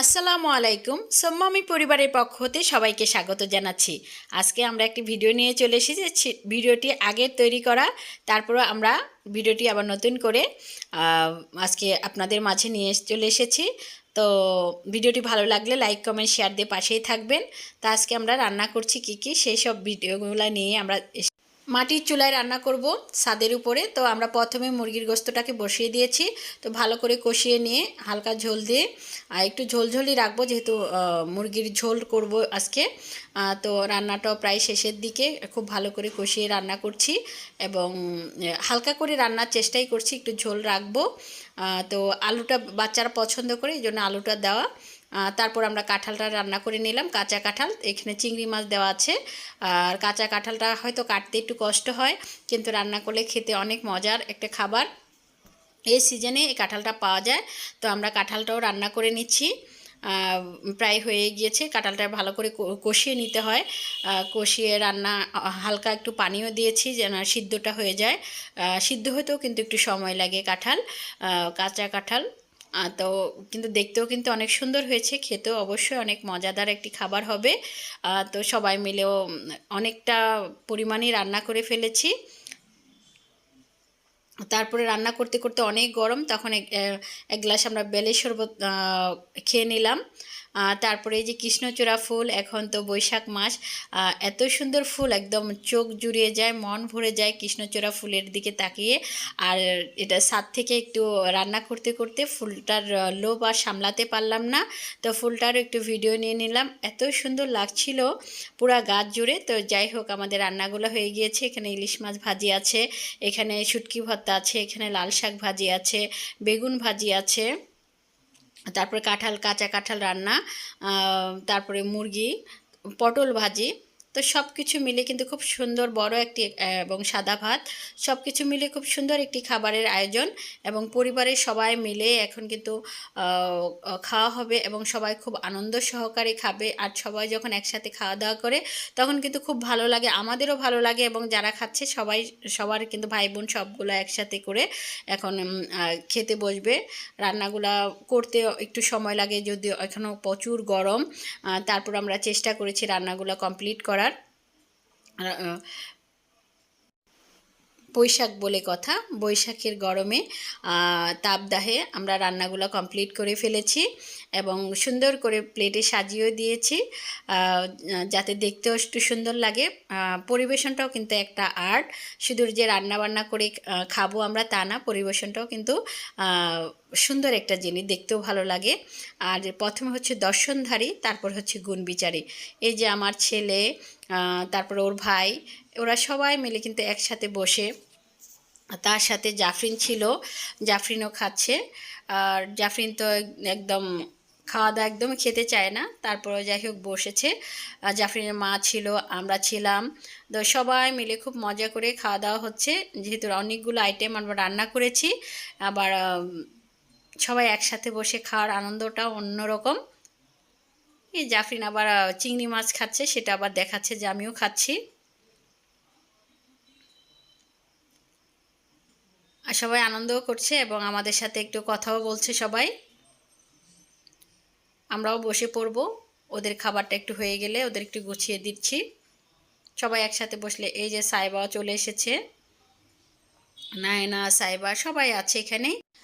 আসসালামু আলাইকুম। সোম্মামি পরিবারের পক্ষ হতে সবাইকে স্বাগত জানাচ্ছি। আজকে আমরা একটি ভিডিও নিয়ে চলে এসেছি। ভিডিওটি আগের তৈরি করা তারপরে আমরা ভিডিওটি আবার নতুন করে আজকে আপনাদের মাঝে নিয়ে চলে এসেছি। তো ভিডিওটি ভালো লাগলে লাইক, কমেন্ট, শেয়ার দিয়ে পাশেই থাকবেন। তা আজকে আমরা রান্না করছি কি কি, সেই সব ভিডিওগুলো নিয়ে আমরা মাটির চুলায় রান্না করব ছাদের উপরে। তো আমরা প্রথমে মুরগির গোস্তটাকে বসিয়ে দিয়েছি। তো ভালো করে কষিয়ে নিয়ে হালকা ঝোল দিয়ে, আর একটু ঝোলঝোলই রাখব যেহেতু মুরগির ঝোল করব আজকে। তো রান্নাটাও প্রায় শেষের দিকে খুব ভালো করে কষিয়ে রান্না করছি এবং হালকা করে রান্নার চেষ্টাই করছি, একটু ঝোল রাখব। তো আলুটা বাচ্চারা পছন্দ করে, এই জন্য আলুটা দেওয়া। তারপর আমরা কাঁঠালটা রান্না করে নিলাম, কাঁচা কাঁঠাল। এখানে চিংড়ি মাছ দেওয়া আছে। আর কাঁচা কাঁঠালটা হয়তো কাটতে একটু কষ্ট হয়, কিন্তু রান্না করলে খেতে অনেক মজার একটা খাবার। এই সিজনে এই কাঁঠালটা পাওয়া যায়। তো আমরা কাঁঠালটাও রান্না করে নিচ্ছি। প্রায় হয়ে গিয়েছে। কাঁঠালটা ভালো করে কষিয়ে নিতে হয়। কষিয়ে রান্না, হালকা একটু পানিও দিয়েছি যেন সিদ্ধটা হয়ে যায়। সিদ্ধ হতেও কিন্তু একটু সময় লাগে কাঁঠাল কাঁচা কাঁঠাল। তো কিন্তু দেখতেও কিন্তু অনেক সুন্দর হয়েছে। খেতেও অবশ্যই অনেক মজাদার একটি খাবার হবে। তো সবাই মিলেও অনেকটা পরিমাণে রান্না করে ফেলেছি। তারপরে রান্না করতে করতে অনেক গরম তখন এক গ্লাস আমরা বেলের শরবত খেয়ে নিলাম। তারপরে এই যে কৃষ্ণচূড়া ফুল, এখন তো বৈশাখ মাস এত সুন্দর ফুল, একদম চোখ জুড়িয়ে যায়, মন ভরে যায় কৃষ্ণচূড়া ফুলের দিকে তাকিয়ে। আর এটা ছাদ থেকে একটু রান্না করতে করতে ফুলটার লোভ আর সামলাতে পারলাম না। তো ফুলটারও একটু ভিডিও নিয়ে নিলাম। এত সুন্দর লাগছিল পুরা গাছ জুড়ে। তো যাই হোক, আমাদের রান্নাগুলো হয়ে গিয়েছে। এখানে ইলিশ মাছ ভাজি আছে, এখানে শুটকি ভর্তা আছে, এখানে লাল শাক ভাজি আছে, বেগুন ভাজি আছে। তারপরে কাঁঠাল কাঁচা কাঁঠাল রান্না তারপরে মুরগি পটল ভাজি তো সব কিছু মিলে কিন্তু খুব সুন্দর বড় একটি এবং সাদা ভাত। সব কিছু মিলে খুব সুন্দর একটি খাবারের আয়োজন এবং পরিবারের সবাই মিলে এখন কিন্তু খাওয়া হবে এবং সবাই খুব আনন্দ সহকারে খাবে আর সবাই যখন একসাথে খাওয়া দাওয়া করে তখন কিন্তু খুব ভালো লাগে, আমাদেরও ভালো লাগে এবং যারা খাচ্ছে সবাই, সবার কিন্তু ভাই বোন সবগুলো একসাথে করে এখন খেতে বসবে। রান্নাগুলা করতে একটু সময় লাগে, যদিও এখনও প্রচুর গরম তারপর আমরা চেষ্টা করেছি রান্নাগুলো কমপ্লিট করার। বৈশাখ বলে কথা। বৈশাখের গরমে তাপদাহে আমরা রান্নাগুলো কমপ্লিট করে ফেলেছি এবং সুন্দর করে প্লেটে সাজিয়েও দিয়েছি। যাতে দেখতেও একটু সুন্দর লাগে। পরিবেশনটাও কিন্তু একটা আর্ট শুধু যে রান্না বান্না করে খাব আমরা তা না, পরিবেশনটাও কিন্তু সুন্দর একটা জিনিস, দেখতেও ভালো লাগে। আর প্রথমে হচ্ছে দর্শনধারী, তারপর হচ্ছে গুণবিচারী এই যে আমার ছেলে তারপর ওর ভাই, ওরা সবাই মিলে কিন্তু একসাথে বসে, তার সাথে জাফরিন ছিল, জাফরিনও খাচ্ছে। আর জাফরিন তো একদম খাওয়া দাওয়া একদম খেতে চায় না, তারপরে যাই হোক বসেছে। জাফরিনের মা ছিল, আমরা ছিলাম। তো সবাই মিলে খুব মজা করে খাওয়া দাওয়া হচ্ছে। যেহেতু অনেকগুলো আইটেম আমরা রান্না করেছি, আবার সবাই একসাথে বসে খাওয়ার আনন্দটা অন্যরকম। এই জাফরিন আবার চিংড়ি মাছ খাচ্ছে, সেটা আবার দেখাচ্ছে যে আমিও খাচ্ছি। আর সবাই আনন্দও করছে এবং আমাদের সাথে একটু কথাও বলছে সবাই। আমরাও বসে পড়ব, ওদের খাবারটা একটু হয়ে গেলে ওদের একটু গুছিয়ে দিচ্ছি। সবাই একসাথে বসলে, এই যে সাইবাও চলে এসেছে। নায়না, সাইবা, সবাই আছে এখানে।